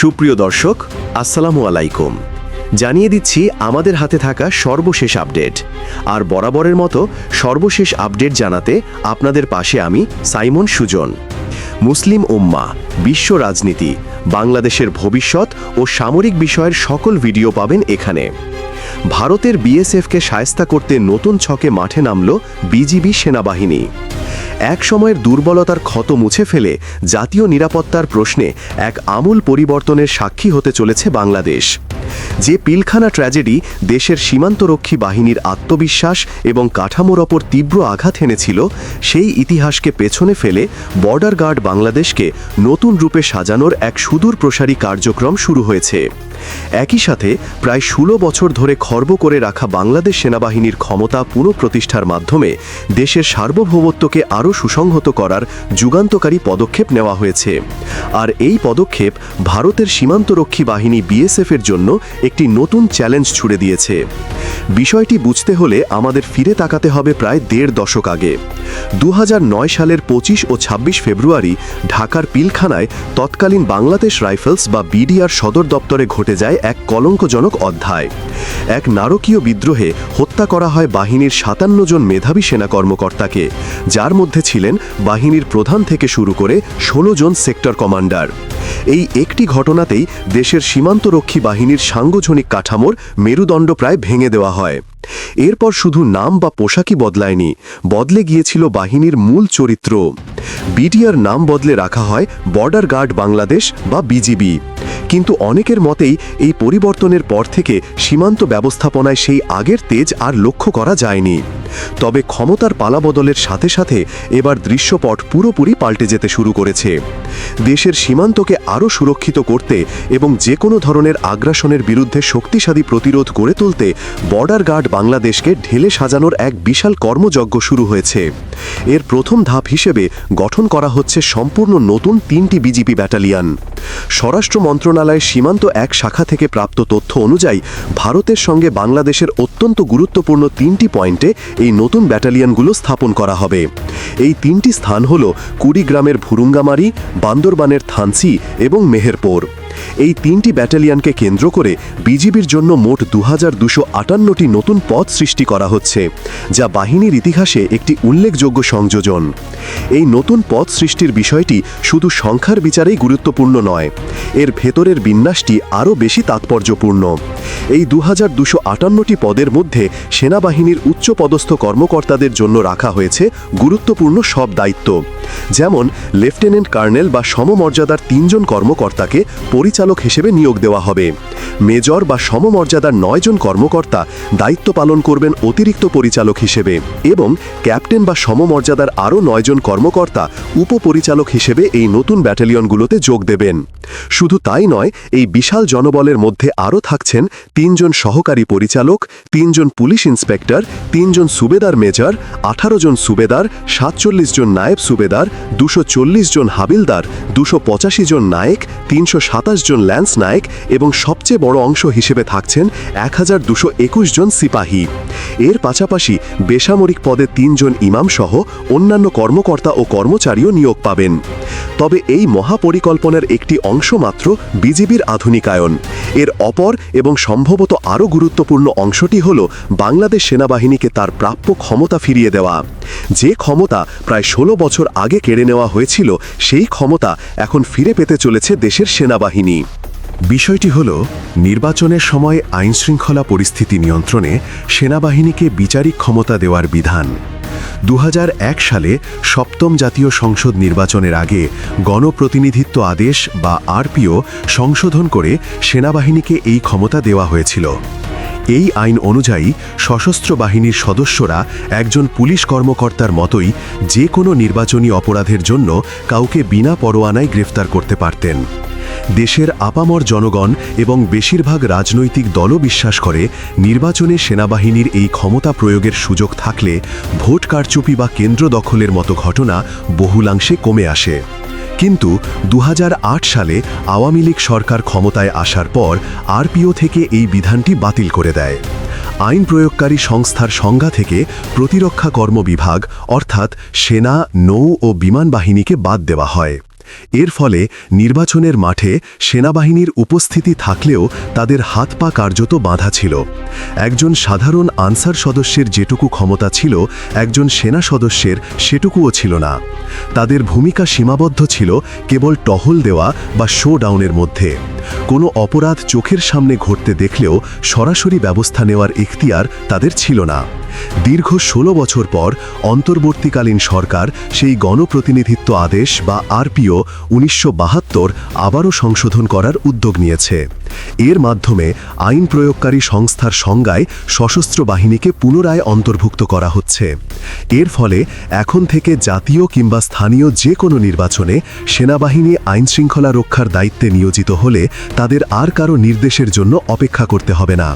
সুপ্রিয় দর্শক, আসসালামু আলাইকুম। জানিয়ে দিচ্ছি আমাদের হাতে থাকা সর্বশেষ আপডেট। আর বরাবরের মতো সর্বশেষ আপডেট জানাতে আপনাদের পাশে আমি সাইমন সুজন। মুসলিম উম্মা, বিশ্ব রাজনীতি, বাংলাদেশের ভবিষ্যৎ ও সামরিক বিষয়ের সকল ভিডিও পাবেন এখানে। ভারতের বিএসএফকে সায়স্তা করতে নতুন ছকে মাঠে নামল বিজিবি সেনাবাহিনী। এক সময়ের দুর্বলতার ক্ষত মুছে ফেলে জাতীয় নিরাপত্তার প্রশ্নে এক আমূল পরিবর্তনের সাক্ষী হতে চলেছে বাংলাদেশ। যে পিলখানা ট্র্যাজেডি দেশের সীমান্তরক্ষী বাহিনীর আত্মবিশ্বাস এবং কাঠামোর ওপর তীব্র আঘাত এনেছিল, সেই ইতিহাসকে পেছনে ফেলে বর্ডার গার্ড বাংলাদেশকে নতুন রূপে সাজানোর এক সুদূর প্রসারী কার্যক্রম শুরু হয়েছে। একই সাথে প্রায় ষোলো বছর ধরে খর্ব করে রাখা বাংলাদেশ সেনাবাহিনীর ক্ষমতা পুনঃপ্রতিষ্ঠার মাধ্যমে দেশের সার্বভৌমত্বকে আরও সুসংহত করার যুগান্তকারী পদক্ষেপ নেওয়া হয়েছে। আর এই পদক্ষেপ ভারতের সীমান্তরক্ষী বাহিনী বিএসএফের জন্য একটি নতুন চ্যালেঞ্জ ছুড়ে দিয়েছে। বিষয়টি বুঝতে হলে আমাদের ফিরে তাকাতে হবে প্রায় দেড় দশক আগে। দু হাজার নয় সালের পঁচিশ ও ২৬ ফেব্রুয়ারি ঢাকার পিলখানায় তৎকালীন বাংলাদেশ রাইফেলস বা বিডিআর সদর দপ্তরে ঘটে যায় এক কলঙ্কজনক অধ্যায়। এক নারকীয় বিদ্রোহে হত্যা করা হয় বাহিনীর সাতান্ন জন মেধাবী সেনা কর্মকর্তাকে, যার মধ্যে ছিলেন বাহিনীর প্রধান থেকে শুরু করে ষোলো জন সেক্টর কমান্ডার। এই একটি ঘটনাতেই দেশের সীমান্তরক্ষী বাহিনীর সাংগঠনিক কাঠামোর মেরুদণ্ড প্রায় ভেঙে দেওয়া হয়। এরপর শুধু নাম বা পোশাকই বদলায়নি, বদলে গিয়েছিল বাহিনীর মূল চরিত্র। বিডিআর নাম বদলে রাখা হয় বর্ডার গার্ড বাংলাদেশ বা বিজিবি। কিন্তু অনেকের মতেই এই পরিবর্তনের পর থেকে সীমান্ত ব্যবস্থাপনায় সেই আগের তেজ আর লক্ষ্য করা যায়নি। তবে ক্ষমতার পালাবদলের সাথে সাথে এবার দৃশ্যপট পুরোপুরি পাল্টে যেতে শুরু করেছে। দেশের সীমান্তকে আরও সুরক্ষিত করতে এবং যে কোনো ধরনের আগ্রাসনের বিরুদ্ধে শক্তিশালী প্রতিরোধ গড়ে তুলতে বর্ডার গার্ড বাংলাদেশকে ঢেলে সাজানোর এক বিশাল কর্মযজ্ঞ শুরু হয়েছে। এর প্রথম ধাপ হিসেবে গঠন করা হচ্ছে সম্পূর্ণ নতুন তিনটি বিজিপি ব্যাটালিয়ন। স্বরাষ্ট্র মন্ত্রণালয়ের সীমান্ত এক শাখা থেকে প্রাপ্ত তথ্য অনুযায়ী ভারতের সঙ্গে বাংলাদেশের অত্যন্ত গুরুত্বপূর্ণ তিনটি পয়েন্টে এই নতুন ব্যাটালিয়নগুলো স্থাপন করা হবে। এই তিনটি স্থান হল কুড়িগ্রামের ভুরুঙ্গামারি, বান্দরবানের থানসি এবং মেহেরপুর। এই তিনটি ব্যাটালিয়নকে কেন্দ্র করে বিজিবির জন্য মোট দু আটান্নটি নতুন পদ সৃষ্টি করা হচ্ছে, যা বাহিনীর ইতিহাসে একটি উল্লেখযোগ্য সংযোজন। এই নতুন পথ সৃষ্টির বিষয়টি শুধু সংখ্যার বিচারেই গুরুত্বপূর্ণ নয়, এর ভেতরের বিন্যাসটি আরও বেশি তাৎপর্যপূর্ণ। এই দু হাজার পদের মধ্যে সেনাবাহিনীর উচ্চপদস্থ কর্মকর্তাদের জন্য রাখা হয়েছে গুরুত্বপূর্ণ সব দায়িত্ব। যেমন লেফটেন্যান্ট কর্নেল বা সমমর্যাদার তিনজন কর্মকর্তাকে পরিচালক হিসেবে নিয়োগ দেওয়া হবে। মেজর বা সমমর্যাদার নয়জন কর্মকর্তা দায়িত্ব পালন করবেন অতিরিক্ত পরিচালক হিসেবে এবং ক্যাপ্টেন বা সমমর্যাদার আরও নয়জন কর্মকর্তা উপপরিচালক হিসেবে এই নতুন ব্যাটালিয়নগুলোতে যোগ দেবেন। শুধু তাই নয়, এই বিশাল জনবলের মধ্যে আরও থাকছেন তিনজন সহকারী পরিচালক, তিনজন পুলিশ ইন্সপেক্টর, তিনজন সুবেদার মেজর, আঠারো জন সুবেদার, সাতচল্লিশ জন নায়েব সুবেদার দুশো জন হাবিলদার, দুশো জন নায়েক, তিনশো জন ল্যান্স নায়েক এবং সবচেয়ে বড় অংশ হিসেবে থাকছেন এক জন সিপাহী। এর পাশাপাশি বেসামরিক পদে তিনজন ইমাম সহ অন্যান্য কর্মকর্তা ও কর্মচারীও নিয়োগ পাবেন। তবে এই মহাপরিকল্পনার একটি অংশ মাত্র বিজিবির আধুনিকায়ন। এর অপর এবং সম্ভবত আরও গুরুত্বপূর্ণ অংশটি হল বাংলাদেশ সেনাবাহিনীকে তার প্রাপ্য ক্ষমতা ফিরিয়ে দেওয়া। যে ক্ষমতা প্রায় ষোলো বছর আগে কেড়ে নেওয়া হয়েছিল, সেই ক্ষমতা এখন ফিরে পেতে চলেছে দেশের সেনাবাহিনী। বিষয়টি হল, নির্বাচনের সময় আইনশৃঙ্খলা পরিস্থিতি নিয়ন্ত্রণে সেনাবাহিনীকে বিচারিক ক্ষমতা দেওয়ার বিধান। দু হাজার এক সালে সপ্তম জাতীয় সংসদ নির্বাচনের আগে গণপ্রতিনিধিত্ব আদেশ বা আরপিও সংশোধন করে সেনাবাহিনীকে এই ক্ষমতা দেওয়া হয়েছিল। এই আইন অনুযায়ী সশস্ত্র বাহিনীর সদস্যরা একজন পুলিশ কর্মকর্তার মতোই যে কোনো নির্বাচনী অপরাধের জন্য কাউকে বিনা পরোয়ানায় গ্রেফতার করতে পারতেন। দেশের আপামর জনগণ এবং বেশিরভাগ রাজনৈতিক দলও বিশ্বাস করে নির্বাচনে সেনাবাহিনীর এই ক্ষমতা প্রয়োগের সুযোগ থাকলে ভোট কারচুপি বা কেন্দ্র দখলের মতো ঘটনা বহুলাংশে কমে আসে। কিন্তু দু হাজার আট সালে আওয়ামী লীগ সরকার ক্ষমতায় আসার পর আরপিও থেকে এই বিধানটি বাতিল করে দেয়। আইন প্রয়োগকারী সংস্থার সংজ্ঞা থেকে প্রতিরক্ষা কর্ম বিভাগ অর্থাৎ সেনা, নৌ ও বিমান বাহিনীকে বাদ দেওয়া হয়। এর ফলে নির্বাচনের মাঠে সেনাবাহিনীর উপস্থিতি থাকলেও তাদের হাত পা কার্যত বাঁধা ছিল। একজন সাধারণ আনসার সদস্যের যেটুকু ক্ষমতা ছিল, একজন সেনা সদস্যের সেটুকুও ছিল না। তাদের ভূমিকা সীমাবদ্ধ ছিল কেবল টহল দেওয়া বা শো ডাউনের মধ্যে। কোনো অপরাধ চোখের সামনে ঘটতে দেখলেও সরাসরি ব্যবস্থা নেওয়ার ইখতিয়ার তাদের ছিল না। দীর্ঘ ১৬ বছর পর অন্তর্বর্তীকালীন সরকার সেই গণপ্রতিনিধিত্ব আদেশ বা আরপিও উনিশশো আবারও সংশোধন করার উদ্যোগ নিয়েছে। এর মাধ্যমে আইন প্রয়োগকারী সংস্থার সংজ্ঞায় সশস্ত্র বাহিনীকে পুনরায় অন্তর্ভুক্ত করা হচ্ছে। এর ফলে এখন থেকে জাতীয় কিংবা স্থানীয় যে কোনো নির্বাচনে সেনাবাহিনী আইনশৃঙ্খলা রক্ষার দায়িত্বে নিয়োজিত হলে তাদের আর কারও নির্দেশের জন্য অপেক্ষা করতে হবে না।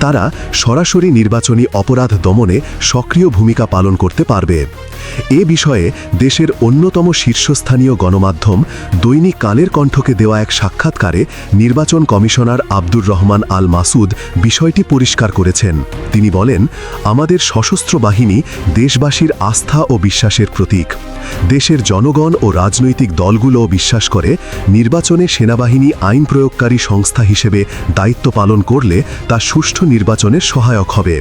তারা সরাসরি নির্বাচনী অপরাধ দমনে সক্রিয় ভূমিকা পালন করতে পারবে। এ বিষয়ে দেশের অন্যতম শীর্ষস্থানীয় গণমাধ্যম দৈনিক কালের কণ্ঠকে দেওয়া এক সাক্ষাৎকারে নির্বাচন কমিশনার আব্দুর রহমান আল মাসুদ বিষয়টি পরিষ্কার করেছেন। তিনি বলেন, আমাদের সশস্ত্র বাহিনী দেশবাসীর আস্থা ও বিশ্বাসের প্রতীক। দেশের জনগণ ও রাজনৈতিক দলগুলো বিশ্বাস করে নির্বাচনে সেনাবাহিনী আইন প্রয়োগকারী সংস্থা হিসেবে দায়িত্ব পালন করলে তা সুষ্ঠু নির্বাচনের সহায়ক হবে।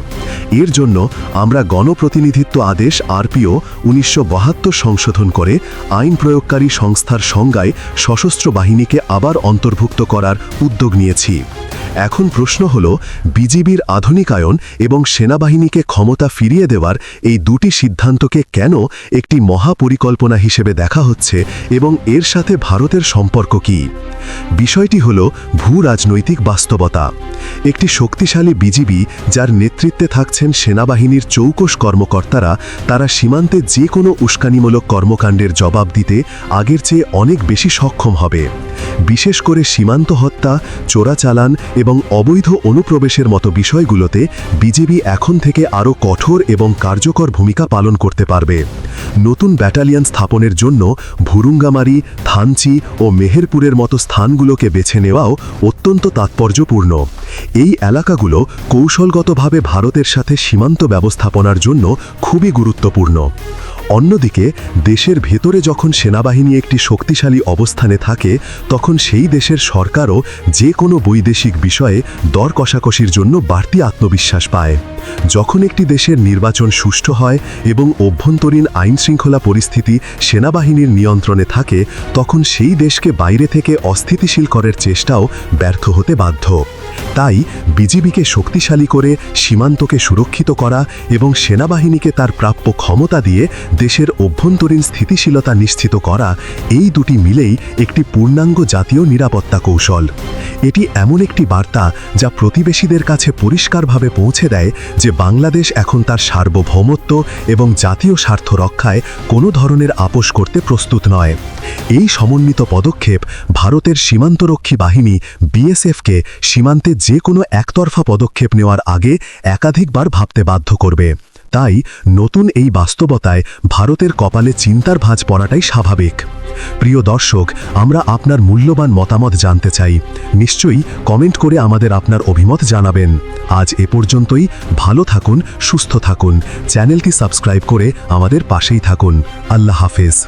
এর জন্য আমরা গণপ্রতিনিধিত্ব আদেশ আরপিও উনিশশো বাহাত্তর সংশোধন করে আইন প্রয়োগকারী সংস্থার সংজ্ঞায় সশস্ত্র বাহিনীকে আবার অন্তর্ভুক্ত করার উদ্যোগ নিয়েছি। এখন প্রশ্ন হল, বিজিবির আধুনিকায়ন এবং সেনাবাহিনীকে ক্ষমতা ফিরিয়ে দেওয়ার এই দুটি সিদ্ধান্তকে কেন একটি মহাপরিকল্পনা হিসেবে দেখা হচ্ছে এবং এর সাথে ভারতের সম্পর্ক কি? বিষয়টি হল ভূ রাজনৈতিক বাস্তবতা। একটি শক্তিশালী বিজিবি যার নেতৃত্বে থাকছেন সেনাবাহিনীর চৌকস কর্মকর্তারা, তারা সীমান্তে যে কোনো উস্কানিমূলক কর্মকাণ্ডের জবাব দিতে আগের চেয়ে অনেক বেশি সক্ষম হবে। বিশেষ করে সীমান্ত হত্যা, চোরাচালান এবং অবৈধ অনুপ্রবেশের মতো বিষয়গুলোতে বিজেপি এখন থেকে আরও কঠোর এবং কার্যকর ভূমিকা পালন করতে পারবে। নতুন ব্যাটালিয়ন স্থাপনের জন্য ভুরুঙ্গামারি, থানচি ও মেহেরপুরের মতো স্থানগুলোকে বেছে নেওয়াও অত্যন্ত তাৎপর্যপূর্ণ। এই এলাকাগুলো কৌশলগতভাবে ভারতের সাথে সীমান্ত ব্যবস্থাপনার জন্য খুবই গুরুত্বপূর্ণ। অন্যদিকে, দেশের ভেতরে যখন সেনাবাহিনী একটি শক্তিশালী অবস্থানে থাকে, তখন সেই দেশের সরকারও যে কোনো বৈদেশিক বিষয়ে দর কষাকষির জন্য বাড়তি আত্মবিশ্বাস পায়। যখন একটি দেশের নির্বাচন সুষ্ঠু হয় এবং অভ্যন্তরীণ আইনশৃঙ্খলা পরিস্থিতি সেনাবাহিনীর নিয়ন্ত্রণে থাকে, তখন সেই দেশকে বাইরে থেকে অস্থিতিশীল করার চেষ্টাও ব্যর্থ হতে বাধ্য। তাই বিজিবিকে শক্তিশালী করে সীমান্তকে সুরক্ষিত করা এবং সেনাবাহিনীকে তার প্রাপ্য ক্ষমতা দিয়ে দেশের অভ্যন্তরীণ স্থিতিশীলতা নিশ্চিত করা, এই দুটি মিলেই একটি পূর্ণাঙ্গ জাতীয় নিরাপত্তা কৌশল। এটি এমন একটি বার্তা যা প্রতিবেশীদের কাছে পরিষ্কারভাবে পৌঁছে দেয় যে বাংলাদেশ এখন তার সার্বভৌমত্ব এবং জাতীয় স্বার্থ রক্ষায় কোনো ধরনের আপোষ করতে প্রস্তুত নয়। এই সমন্বিত পদক্ষেপ ভারতের সীমান্তরক্ষী বাহিনী বিএসএফকে সীমান্তে যে কোনো একতরফা পদক্ষেপ নেওয়ার আগে একাধিকবার ভাবতে বাধ্য করবে। তাই নতুন এই বাস্তবতায় ভারতের কপালে চিন্তার ভাঁজ পড়াটাই স্বাভাবিক। প্রিয় দর্শক, আমরা আপনার মূল্যবান মতামত জানতে চাই। নিশ্চয়ই কমেন্ট করে আমাদের আপনার অভিমত জানাবেন। আজ এ পর্যন্তই, ভালো থাকুন, সুস্থ থাকুন। চ্যানেলটি সাবস্ক্রাইব করে আমাদের পাশেই থাকুন। আল্লাহ হাফেজ।